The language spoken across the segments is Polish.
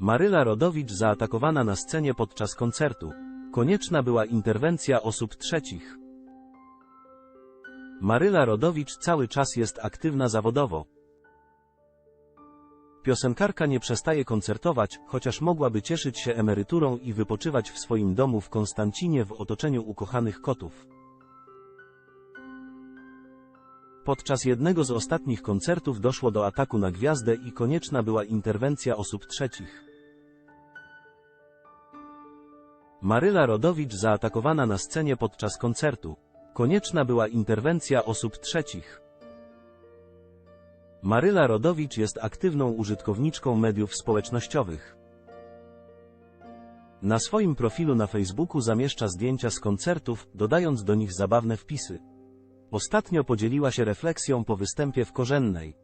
Maryla Rodowicz zaatakowana na scenie podczas koncertu. Konieczna była interwencja osób trzecich. Maryla Rodowicz cały czas jest aktywna zawodowo. Piosenkarka nie przestaje koncertować, chociaż mogłaby cieszyć się emeryturą i wypoczywać w swoim domu w Konstancinie w otoczeniu ukochanych kotów. Podczas jednego z ostatnich koncertów doszło do ataku na gwiazdę i konieczna była interwencja osób trzecich. Maryla Rodowicz zaatakowana na scenie podczas koncertu. Konieczna była interwencja osób trzecich. Maryla Rodowicz jest aktywną użytkowniczką mediów społecznościowych. Na swoim profilu na Facebooku zamieszcza zdjęcia z koncertów, dodając do nich zabawne wpisy. Ostatnio podzieliła się refleksją po występie w Korzennej.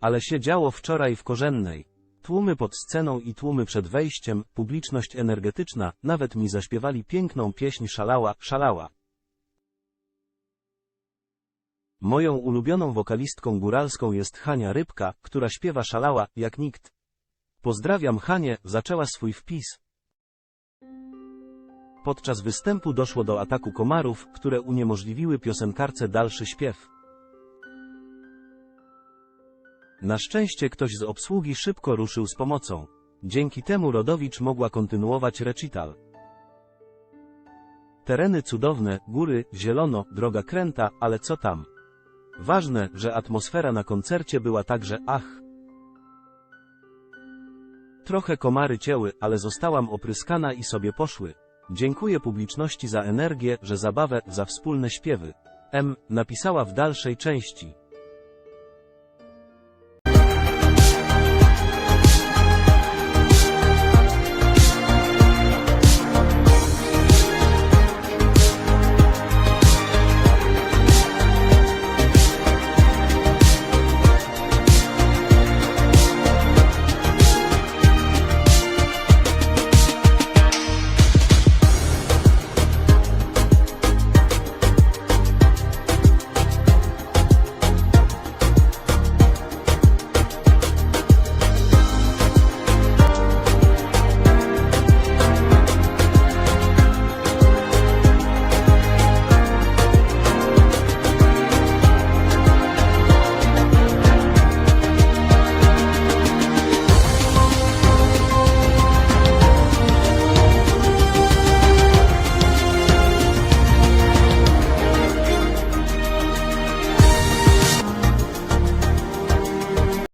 Ale się działo wczoraj w Korzennej. Tłumy pod sceną i tłumy przed wejściem, publiczność energetyczna, nawet mi zaśpiewali piękną pieśń Szalała, Szalała. Moją ulubioną wokalistką góralską jest Hania Rybka, która śpiewa Szalała, jak nikt. Pozdrawiam Hanie, zaczęła swój wpis. Podczas występu doszło do ataku komarów, które uniemożliwiły piosenkarce dalszy śpiew. Na szczęście ktoś z obsługi szybko ruszył z pomocą. Dzięki temu Rodowicz mogła kontynuować recital. Tereny cudowne, góry, zielono, droga kręta, ale co tam? Ważne, że atmosfera na koncercie była także ach. Trochę komary cięły, ale zostałam opryskana i sobie poszły. Dziękuję publiczności za energię, że zabawę, za wspólne śpiewy. M. napisała w dalszej części.